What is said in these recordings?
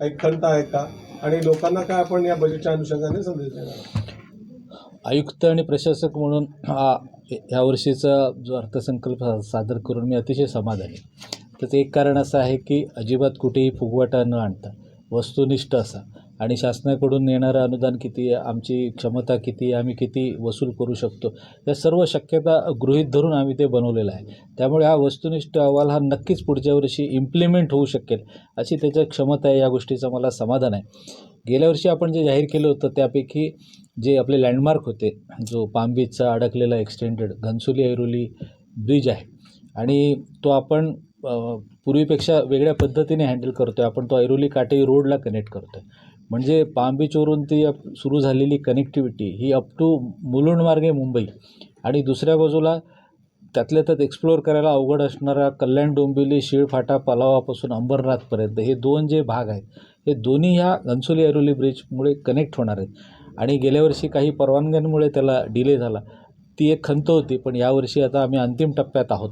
काही खंत आहे का? आणि लोकांना काय आपण या बजेटच्या अनुषंगाने संदेश देणार आयुक्त आणि प्रशासक म्हणून हा ह्या वर्षीचा जो अर्थसंकल्प सा- सादर करून मी अतिशय समाधानी त्याचं एक कारण असं आहे की अजिबात कुठेही फुगवटा न आणता वस्तुनिष्ठ असा आणि शासनाकडून येणारं अनुदान किती आहे आमची क्षमता किती आहे आम्ही किती वसूल करू शकतो या सर्व शक्यता गृहीत धरून आम्ही ते बनवलेलं आहे. त्यामुळे हा वस्तुनिष्ठ अहवाल हा नक्कीच पुढच्या वर्षी इम्प्लिमेंट होऊ शकेल अशी त्याच्या क्षमता आहे या गोष्टीचं मला समाधान आहे. गेल्या वर्षी आपण जे जाहीर केलं होतं त्यापैकी जे आपले लँडमार्क होते जो पाम बीचचा अडकलेला एक्सटेंडेड घनसोली ऐरोली ब्रिज आहे आणि तो आपण पूर्वीपेक्षा वेगळ्या पद्धतीने हँडल करतो आहे आपण तो ऐरोली काटेरी रोडला कनेक्ट करतो आहे म्हणजे पाम बीचवरून ती अप- सुरू झालेली कनेक्टिव्हिटी ही अप टू मुलुंडमार्गे मुंबई आणि दुसऱ्या बाजूला त्यातल्या त्यात एक्सप्लोअर करायला अवघड असणारा कल्याण डोंबिवली शिळफाटा पलावापासून अंबरनाथपर्यंत हे दोन जे भाग आहेत हे दोन्ही ह्या घनसोली ऐरोली ब्रिजमुळे कनेक्ट होणार आहेत. आणि गेल्या वर्षी काही परवानग्यांमुळे त्याला डिले झाला. ती एक खंत होती पण यावर्षी आता आम्ही अंतिम टप्प्यात आहोत.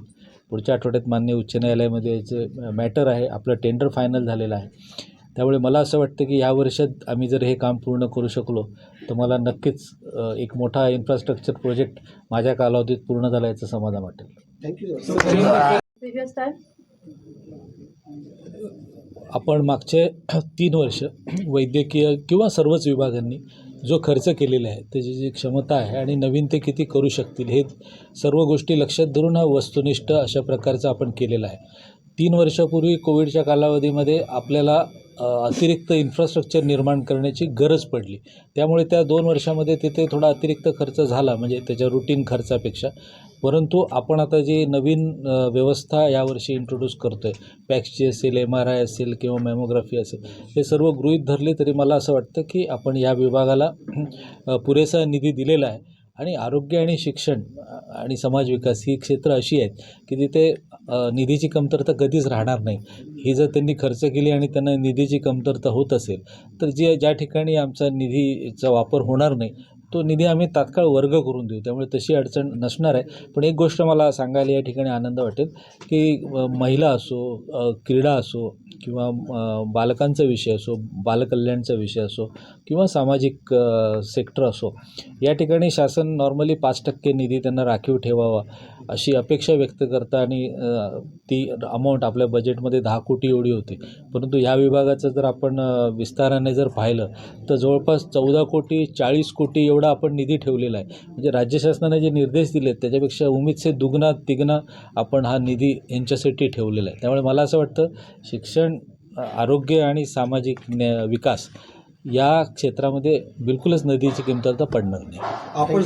पुढच्या आठवड्यात मान्य उच्च न्यायालयामध्ये याचं मॅटर आहे. आपलं टेंडर फायनल झालेलं आहे. त्यामुळे मला असं वाटतं की या वर्षात आम्ही जर हे काम पूर्ण करू शकलो तर मला नक्कीच एक मोठा इन्फ्रास्ट्रक्चर प्रोजेक्ट माझ्या कालावधीत पूर्ण झाला याचं समाधान वाटेल. आपण मागचे तीन वर्ष वैद्यकीय किंवा सर्वच विभागांनी जो खर्च केलेला आहे त्याची जी क्षमता आहे आणि नवीन ते किती करू शकतील हे सर्व गोष्टी लक्षात धरून हा वस्तुनिष्ठ अशा प्रकारचं आपण केलेलं आहे. तीन वर्षापूर्वी कोविडच्या कालावधीमध्ये आपल्याला अतिरिक्त इन्फ्रास्ट्रक्चर निर्माण करण्याची गरज पडली. त्यामुळे त्या दोन वर्षामध्ये तिथे थोडा अतिरिक्त खर्च झाला म्हणजे त्याच्या रुटीन खर्चापेक्षा. परंतु आपण आता जी नवीन व्यवस्था यावर्षी इंट्रोड्यूस करतो आहे पॅक्सची असेल एम आर आय असेल किंवा मॅमोग्राफी असेल हे सर्व गृहीत धरले तरी मला असं वाटतं की आपण या विभागाला पुरेसा निधी दिलेला आहे. आणि आरोग्य आणि शिक्षण आणि समाज विकास ही क्षेत्र अशी आहेत की तिथे निधीची कमतरता कधीच राहणार नाही. ही जर त्यांनी खर्च केली आणि त्यांना निधीची कमतरता होत असेल तर जे ज्या ठिकाणी आमचा निधीचा वापर होणार नाही तो निधी आम्ही तात्काळ वर्ग करून देऊ. त्यामुळे तशी अडचण नसणार आहे. पण एक गोष्ट मला सांगायला या ठिकाणी आनंद वाटेल की महिला असो क्रीडा असो किंवा बालकांचा विषय असो बालकल्याणचा विषय असो किंवा सामाजिक सेक्टर असो या ठिकाणी शासन नॉर्मली पाच टक्के निधी त्यांना राखीव ठेवावा अशी अपेक्षा व्यक्त करता आणि ती अमाऊंट आपल्या बजेटमध्ये दहा कोटी एवढी होती. परंतु ह्या विभागाचं जर आपण विस्ताराने जर पाहिलं तर जवळपास चौदा कोटी चाळीस कोटी एवढा आपण निधी ठेवलेला आहे. म्हणजे राज्य शासनाने जे निर्देश दिलेत त्याच्यापेक्षा उमेदसे दुगना तिगना आपण हा निधी यांच्यासाठी ठेवलेला आहे. त्यामुळे मला असं वाटतं शिक्षण आरोग्य आणि सामाजिक न्या विकास या क्षेत्रामध्ये बिलकुलच नदीची किमतरता पडणार नाही. आपण